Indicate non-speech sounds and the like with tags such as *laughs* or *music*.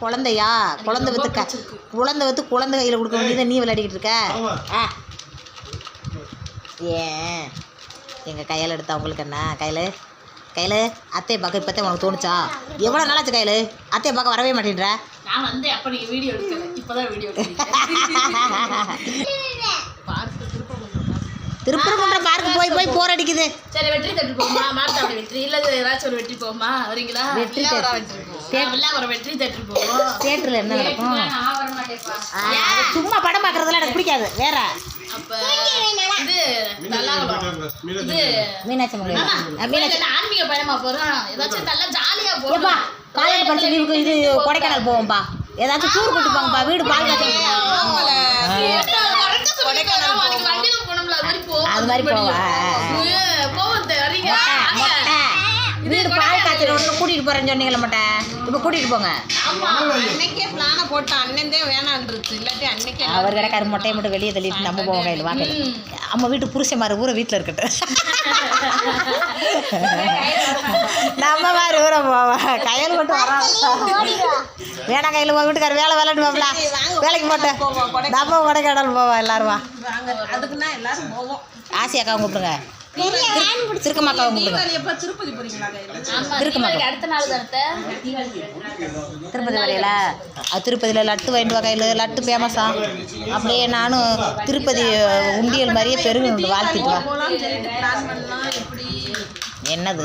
குழந்தையா? குழந்தை வித்து க குழந்தை வித்து குழந்தை கையில் கொடுக்க வேண்டியதை நீ விளையாடிக்கிட்டு இருக்க? ஆ. ஏன்? எங்கள் கையில் எடுத்தா உங்களுக்கு என்ன? கையில்? கையில்? அத்தையை பார்க்க இப்போத்தே உனக்கு தோணுச்சா? எவ்வளோ நாளாச்சு கையில்? அத்தையை பார்க்க வரவே மாட்டேன்ற. நான் வந்து அப்ப வீடியோ எடுக்கல. வீடியோ திருப்பரங்குன்றம் பார்க்கு போய் போய் போர் அடிக்குது. சரி வெற்றி தட்டு போமா மாட்டாவோட வெற்றி. இல்ல ஏதாச்சும் ஒரு வெற்றி போமா வரீங்களா? வெற்றி வெற்றி தேட்டரில் என்ன நடக்கும்? சும்மா படம் பார்க்குறதுலாம் எனக்கு பிடிக்காது. வேற? அப்ப இது தல்லாகுளம் இது மீனாட்சி மங்கை ஆமா. மீனாட்சி இல்ல, ஆன்மீக பயணமா போறோம்? ஏதாச்சும் நல்லா ஜாலியா ஏப்பா போகணும் காலேஜ் படிச்ச லீவுக்கு இது கொடைக்கானல் போவோம்ப்பா. ஏதாச்சும் டூர் கூட்டு போங்கப்பா. வீடு பால் அது மாதிரி போவோம். அது மாதிரி போவா? வீடு பால் காய்ச்சல் ஒன்று கூட்டிகிட்டு போகிறேன்னு சொன்னீங்களா மாட்டேன் இப்போ கூட்டிகிட்டு போங்க. அன்னைக்கே பிளான போட்டு அண்ணன்தே வேணான்றுச்சு. இல்லாட்டி அன்னைக்கே அவர் கிடக்காரு மொட்டையை மட்டும் வெளியே தள்ளிட்டு நம்ம போவோம் கையில் வாங்க. நம்ம வீட்டு புருஷன் மாதிரி ஊரை வீட்டில் இருக்கட்டும். *laughs* நம்ம மாதிரி ஊரை போவோம் கையில் மட்டும் வரோம் வேணாம் கையில் உங்கள் வீட்டுக்கார வேலை விளையாட்டு போகல வேலைக்கு போட்டு. நம்ம கொடைக்கானல் போவோம் எல்லாரும் வா. வாங்க அதுக்குன்னா எல்லாரும் போவோம். ஆசியாக்காவை கூப்பிடுங்க. தீபாவளி எப்ப திருப்பதி திருப்பதி வரையில திருப்பதியில் லட்டு வாங்கிட்டு வா கையில் லட்டு ஃபேமஸா அப்படியே நானும் திருப்பதி உண்டியல் மாதிரியே பெருகு வாழ்த்திட்டு வா. என்னது?